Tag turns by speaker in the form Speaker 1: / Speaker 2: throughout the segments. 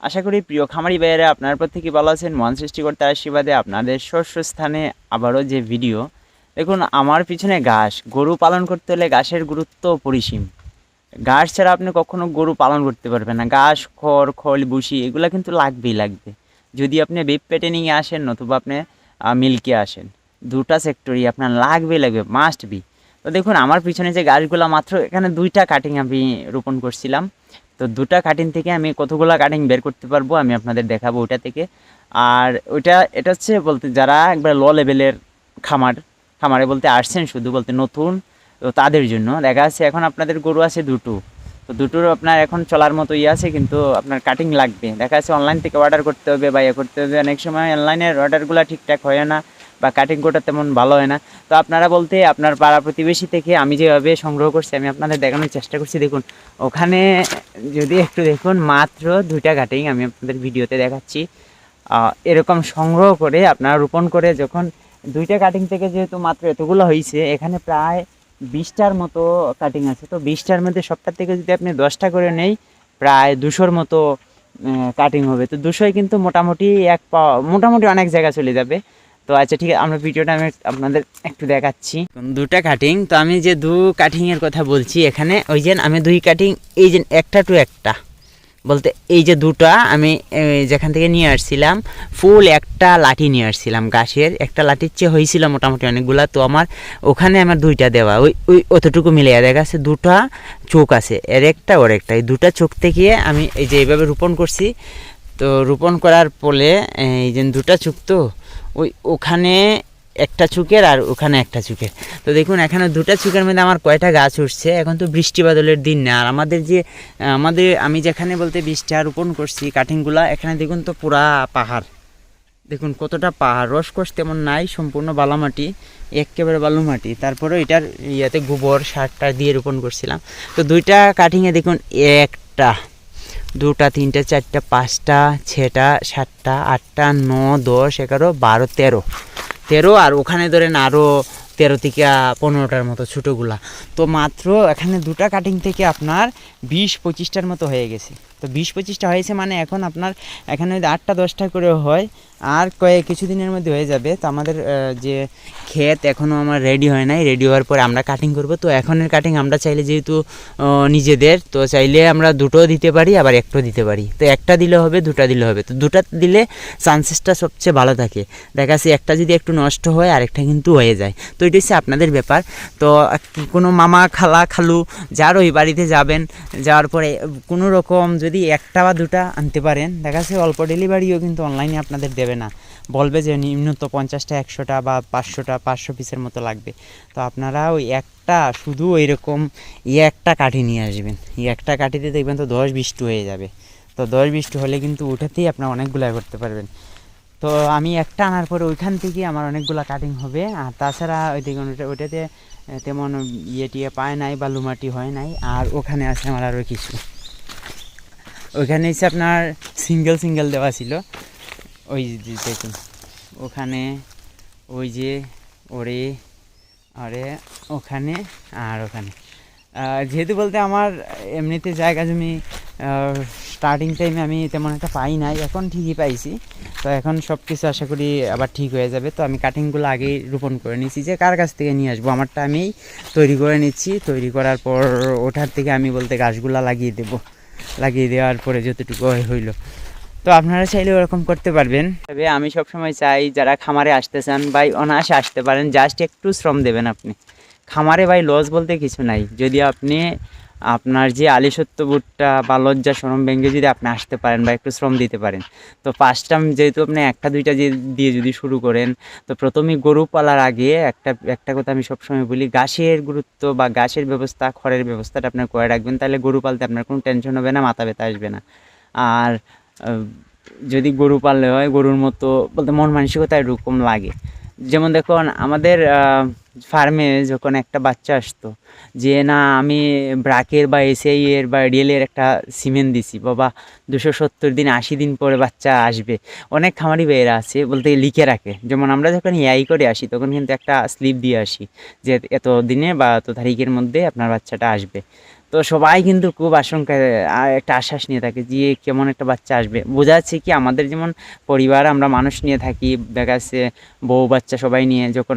Speaker 1: আশা করি প্রিয় খামারি ভাইয়েরা আপনার প্রত্যেকে ভালো আছেন। মহান সৃষ্টিকর্তার আশীর্বাদে আপনাদের শস্য স্থানে আবারও যে ভিডিও, দেখুন আমার পিছনে ঘাস, গরু পালন করতে হলে ঘাসের গুরুত্ব অপরিসীম। ঘাস ছাড়া আপনি কখনো গরু পালন করতে পারবেন না। ঘাস, খড়, খল বুসি এগুলো কিন্তু লাগবেই লাগবে। যদি আপনি বেপ প্যাটেনিংয়ে আসেন নতুবা আপনি মিল্কে আসেন, দুটা সেক্টরই আপনার লাগবে লাগবে মাস্ট বি তো দেখুন আমার পিছনে যে গাছগুলো মাত্র এখানে দুইটা কাটিং আমি রোপণ করছিলাম। তো দুটা কাটিং থেকে আমি কতগুলো কাটিং বের করতে পারব আমি আপনাদের দেখাবো ওইটা থেকে। আর ওইটা, এটা হচ্ছে বলতে যারা একবার ল লেভেলের খামার, খামারে বলতে আসছেন শুধু বলতে নতুন, তো তাদের জন্য। দেখা যাচ্ছে এখন আপনাদের গরু আছে দুটো। তো দুটোর আপনার এখন চলার মতো ইয়ে আছে কিন্তু আপনার কাটিং লাগবে। দেখা যাচ্ছে অনলাইন থেকে অর্ডার করতে হবে বা ইয়ে করতে হবে। অনেক সময় অনলাইনের অর্ডারগুলো ঠিকঠাক হয় না। বা কাটিং কোটা তেমন ভালো হয় না। তো আপনারা বলতে আপনার পাড়া প্রতিবেশী থেকে আমি যেভাবে সংগ্রহ করছি, আমি আপনাদের দেখানোর চেষ্টা করছি। দেখুন, ওখানে যদি একটু দেখুন, মাত্র দুইটা কাটিং আমি আপনাদের ভিডিওতে দেখাচ্ছি। এরকম সংগ্রহ করে আপনারা রোপণ করে যখন দুইটা কাটিং থেকে যেহেতু মাত্র এতগুলো হয়েছে এখানে প্রায় বিশটার মতো কাটিং আছে। তো বিশটার মধ্যে সবটার থেকে যদি আপনি দশটা করে নেই, প্রায় দুশোর মতো কাটিং হবে। তো দুশোয় কিন্তু মোটামুটি এক মোটামুটি অনেক জায়গা চলে যাবে। তো আচ্ছা ঠিক আছে, আমরা ভিডিওটা আমি আপনাদের একটু দেখাচ্ছি। দুটা কাটিং তো আমি যে দু কাটিংয়ের কথা বলছি এখানে, ওই যে আমি দুই কাটিং এই যে একটা টু একটা। বলতে এই যে দুটা আমি যেখান থেকে নিয়ে আসছিলাম ফুল একটা লাঠি নিয়ে আসছিলাম গাছের। একটা লাঠির চেয়ে হয়েছিল মোটামুটি অনেকগুলা, তো আমার ওখানে আমার দুইটা দেওয়া। ওই ওই অতটুকু মিলে দেখা আছে দুটা চোখ আছে, এর একটা, ওর একটা। এই দুটা চোখ থেকে আমি এই যে এইভাবে রোপণ করছি তো রোপণ করার পরে এই যে দুটা চোখ তো, ওই ওখানে একটা চুকের আর ওখানে একটা চুকের। তো দেখুন, এখানে দুটা চুকের মধ্যে আমার কয়টা গাছ উঠছে, এখন তো বৃষ্টি বাদলের দিন না। আর আমাদের যে, আমাদের, আমি যেখানে বলতে বীজটা রোপণ করছি, কাটিংগুলা, এখানে দেখুন তো পুরা পাহাড়। দেখুন কতটা পাহাড় রসকস তেমন নাই, সম্পূর্ণ বালামাটি, একেবারে বালু মাটি তারপরে এটার ইয়াতে গোবর সারটা দিয়ে রোপণ করছিলাম। তো দুইটা কাটিংয়ে দেখুন, একটা। দুটা, তিনটা, চারটা, পাঁচটা ছটা সাতটা, আটটা, ন, দশ, এগারো, বারো, তেরো। তেরো আর ওখানে ধরেন আরও তেরো থেকে পনেরোটার মতো ছোটোগুলা। তো মাত্র এখানে দুটা কাটিং থেকে আপনার বিশ, পঁচিশটার মতো হয়ে গেছে। তো বিশ পঁচিশটা হয়েছে মানে এখন আপনার, এখানে যদি আটটা দশটা করে হয়, আর কয়েক কিছুদিনের মধ্যে হয়ে যাবে। তো আমাদের যে ক্ষেত এখনও আমার রেডি হয় নাই রেডি হওয়ার পরে আমরা কাটিং করব। তো এখনের কাটিং আমরা চাইলে যেহেতু নিজেদের, তো চাইলে আমরা দুটো দিতে পারি, আবার একটাও দিতে পারি। তো একটা দিলে হবে, দুটা দিলে হবে। তো দুটা দিলে চান্সেসটা সবচেয়ে ভালো থাকে। দেখা যাচ্ছে একটা যদি একটু নষ্ট হয়, আরেকটা কিন্তু হয়ে যায়। তো এটা হচ্ছে আপনাদের ব্যাপার। তো কোনো মামা, খালা, খালু, যার ওই বাড়িতে যাবেন, যাওয়ার পরে কোনো রকম যদি একটা বা দুটা আনতে পারেন, দেখা যাচ্ছে অল্প ডেলিভারিও কিন্তু অনলাইনে আপনাদের দেবে না। বলবে যে নিম্নত পঞ্চাশটা, একশোটা বা পাঁচশোটা, পাঁচশো পিসের মতো লাগবে। তো আপনারা ওই একটা, শুধু ওই রকম ই একটা কাঠি নিয়ে আসবেন। ই একটা কাঠিতে দেখবেন তো দশ বিশটু হয়ে যাবে। তো দশ বিশটু হলে কিন্তু ওটাতেই আপনারা অনেকগুলো করতে পারবেন। তো আমি একটা আনার পরে ওইখান থেকে আমার অনেকগুলো কাটিং হবে। আর তাছাড়া ওই ওটা ওইটাতে তেমন ইয়ে টিয়ে পায় নাই বা লুমাটি হয় নাই। আর ওখানে আছে আমার আরও কিছু। ওইখানে হচ্ছে আপনার সিঙ্গেল সিঙ্গেল দেওয়া ছিল। ওই দেখুন, ওখানে ওই যে ওরে, আরে, ওখানে আর ওখানে। যেহেতু বলতে আমার এমনিতে জায়গা জমি স্টার্টিং টাইমে আমি তেমন একটা পাই নাই, এখন ঠিকই পাইছি। তো এখন সব কিছু আশা করি আবার ঠিক হয়ে যাবে। তো আমি কাটিংগুলো আগেই রোপণ করে নিয়েছি যে কার কাছ থেকে নিয়ে আসব, আমারটা আমি তৈরি করে নিচ্ছি। তৈরি করার পর ওঠার থেকে আমি বলতে গাছগুলো লাগিয়ে দেবো। লাগিয়ে দেওয়ার পরে যতটুকু হইল। তো আপনারা চাইলে ওরকম করতে পারবেন। তবে আমি সবসময় চাই যারা খামারে আসতে চান ভাই অনায়াসে আসতে পারেন, জাস্ট একটু শ্রম দেবেন আপনি। খামারে ভাই লস বলতে কিছু নাই। যদি আপনি আপনার যে আলিসত্ব বুটটা বা লজ্জা সরম ভেঙে যদি আপনি আসতে পারেন বা একটু শ্রম দিতে পারেন, তো ফার্স্ট টাইম যেহেতু আপনি একটা, দুইটা দিয়ে যদি শুরু করেন, তো প্রথমেই গরু পালার আগে একটা একটা কথা আমি সবসময় বলি গাছের গুরুত্ব বা গাছের ব্যবস্থা, খড়ের ব্যবস্থাটা আপনার করে রাখবেন। তাহলে গরু পালতে আপনার কোনো টেনশন হবে না, মাথা ব্যথা আসবে না। আর যদি গরু পাললে হয়, গরুর মতো বলতে মন মানসিকতা এরকম লাগে। যেমন দেখুন, আমাদের ফার্মে যখন একটা বাচ্চা আসতো, যে না আমি ব্রাকের বা এসআই এর বা রিয়েলের একটা সিমেন্ট দিছি, বাবা দুশো সত্তর দিন, আশি দিন পরে বাচ্চা আসবে। অনেক খামারি ভাইয়েরা আছে, বলতে লিখে রাখে। যেমন আমরা যখন এআই করে আসি, তখন কিন্তু একটা স্লিপ দিয়ে আসি, যে এত দিনে বা এত তারিখের মধ্যে আপনার বাচ্চাটা আসবে। তো সবাই কিন্তু খুব আশঙ্কায় একটা আশ্বাস নিয়ে থাকে যে কেমন একটা বাচ্চা আসবে? বোঝা যাচ্ছে কি আমাদের যেমন পরিবার, আমরা মানুষ নিয়ে থাকি, দেখা বউ বাচ্চা সবাই নিয়ে যখন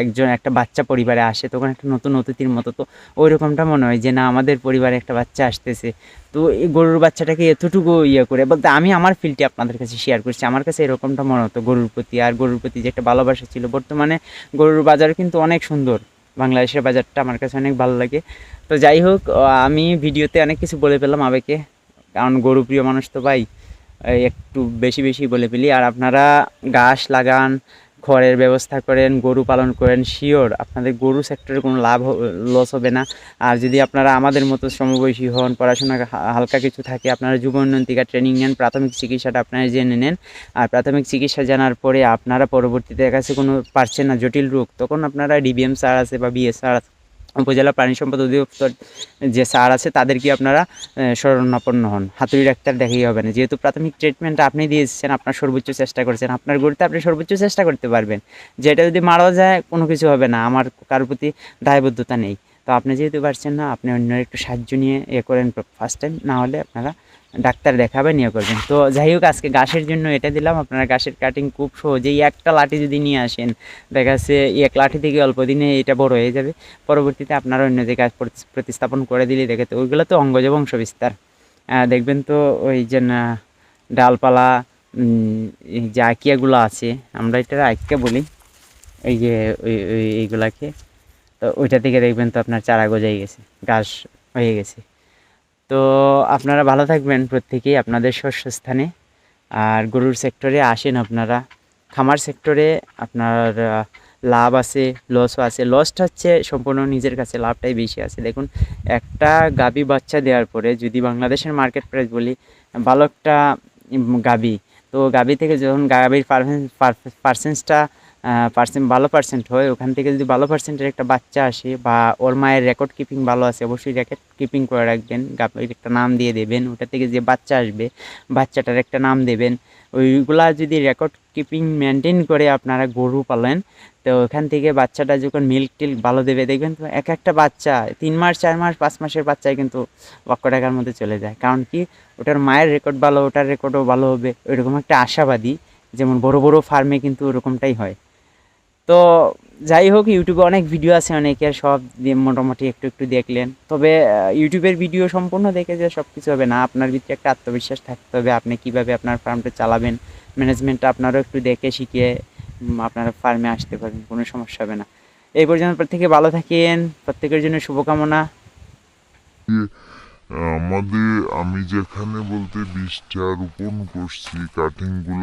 Speaker 1: একজন, একটা বাচ্চা পরিবারে আসে, তখন একটা নতুন অতিথির মতো, তো ওই রকমটা মনে হয় যে, না, আমাদের পরিবারে একটা বাচ্চা আসতেছে। তো এই গরুর বাচ্চাটাকে এতটুকু ইয়ে করে, বলতে আমি আমার ফিলটি আপনাদের কাছে শেয়ার করছি, আমার কাছে এরকমটা মনে হতো গরুর প্রতি, আর গরুর প্রতি যে একটা ভালোবাসা ছিল, বর্তমানে গরুর বাজার কিন্তু অনেক সুন্দর। বাংলাদেশের বাজারটা আমার কাছে অনেক ভালো লাগে। তো যাই হোক আমি ভিডিওতে অনেক কিছু বলে পেলাম আবেকে। কারণ গরু প্রিয় মানুষ তো ভাই একটু বেশি বেশি বলে ফেলি। আর আপনারা গাছ লাগান খড়ের ব্যবস্থা করেন, গরু পালন করেন শিওর আপনাদের গরু সেক্টরে কোনো লাভ লস হবে না। আর যদি আপনারা আমাদের মতো সমবয়সী হন পড়াশোনা হালকা কিছু থাকে, আপনারা যুব উন্নয়ন ট্রেনিং নেন, প্রাথমিক চিকিৎসাটা আপনারা জেনে নেন। আর প্রাথমিক চিকিৎসা জানার পরে আপনারা পরবর্তীতে কাছে কোনো পারছেন না, জটিল রোগ, তখন আপনারা ডিবিএম স্যার আছে বা বিএস স্যার আছে উপজেলা প্রাণী সম্পদ অধিদপ্তর যে স্যার আছে, তাদেরকে আপনারা স্মরণাপন্ন হন। হাতুড়ি ডাক্তার দেখেই হবে না। যেহেতু প্রাথমিক ট্রিটমেন্ট আপনি দিয়েছেন, আপনার সর্বোচ্চ চেষ্টা করেছেন, আপনার গরুতে আপনি সর্বোচ্চ চেষ্টা করতে পারবেন। যেটা যদি মারাও যায়, কোনো কিছু হবে না। আমার কারোর প্রতি দায়বদ্ধতা নেই। তো আপনি যেহেতু পারছেন না, আপনি অন্য একটু সাহায্য নিয়ে এ করেন ফার্স্ট টাইম না হলে আপনারা ডাক্তার দেখাবেন ইয়ে করবেন। তো যাই হোক, আজকে ঘাসের জন্য এটা দিলাম। আপনারা ঘাসের কাটিং খুব সহজেই একটা লাঠি যদি নিয়ে আসেন, দেখা যাচ্ছে এক লাঠি থেকে অল্প দিনে এটা বড় হয়ে যাবে। পরবর্তীতে আপনারা অন্য জায়গায় প্রতি- প্রতিস্থাপন করে দিলে দেখে তো ওইগুলো তো অঙ্গজ বংশ বিস্তার দেখবেন তো ওই যে না, ডালপালা যে আঁকিয়াগুলো আছে, আমরা এটা আকিয়া বলি, এই যে ওই, এইগুলাকে। তো ওইটা থেকে দেখবেন তো আপনার চারা গজাই গেছে, ঘাস হয়ে গেছে। তো আপনারা ভালো থাকবেন প্রত্যেকেই আপনাদের শস্যস্থানে। আর গরুর সেক্টরে আসেন আপনারা। খামার সেক্টরে আপনার লাভ আছে লসও আছে। লসটা হচ্ছে সম্পূর্ণ নিজের কাছে, লাভটাই বেশি আছে। দেখুন, একটা গাবি বাচ্চা দেওয়ার পরে যদি বাংলাদেশের মার্কেট প্রাইস বলি, ভালো একটা গাবি। তো গাবি থেকে যখন গাবির পার্সেন্টটা পার্সেন্ট ভালো পার্সেন্ট হয়। ওখান থেকে যদি ভালো পার্সেন্টের একটা বাচ্চা আসে বা ওর মায়ের রেকর্ড কিপিং ভালো আছে, অবশ্যই রেকর্ড কিপিং করে রাখবেন। একটা নাম দিয়ে দেবেন। ওটা থেকে যে বাচ্চা আসবে, বাচ্চাটার একটা নাম দেবেন। ওইগুলা যদি রেকর্ড কিপিং মেনটেন করে আপনারা গরু পালেন, তো ওখান থেকে বাচ্চাটা যখন মিল্ক টিল্ক ভালো দেবে, দেখবেন তো এক একটা বাচ্চা, তিন মাস, চার মাস, পাঁচ মাসের বাচ্চায় কিন্তু লক্ষ টাকার মধ্যে চলে যায়। কারণ কি? ওটার মায়ের রেকর্ড ভালো, ওটার রেকর্ডও ভালো হবে। ওইরকম একটা আশাবাদী, যেমন বড় বড় ফার্মে কিন্তু ওরকমটাই হয়। তো যাই হোক ইউটিউবে অনেক ভিডিও আছে অনেকের সব মোটামুটি একটু একটু দেখলেন। তবে ইউটিউবের ভিডিও সম্পূর্ণ দেখে যে সব কিছু হবে না। আপনার ভিতরে একটা আত্মবিশ্বাস থাকতে হবে। আপনি কীভাবে আপনার ফার্মটা চালাবেন ম্যানেজমেন্টটা আপনারও একটু দেখে শিখে উম, আপনারা ফার্মে আসতে পারবেন কোনো সমস্যা হবে না। এই পর্যন্ত প্রত্যেকে ভালো থাকেন। প্রত্যেকের জন্য শুভকামনা।
Speaker 2: আমাদের আমি যেখানে বলতে বীজটা রোপণ করছি কাটিংগুলা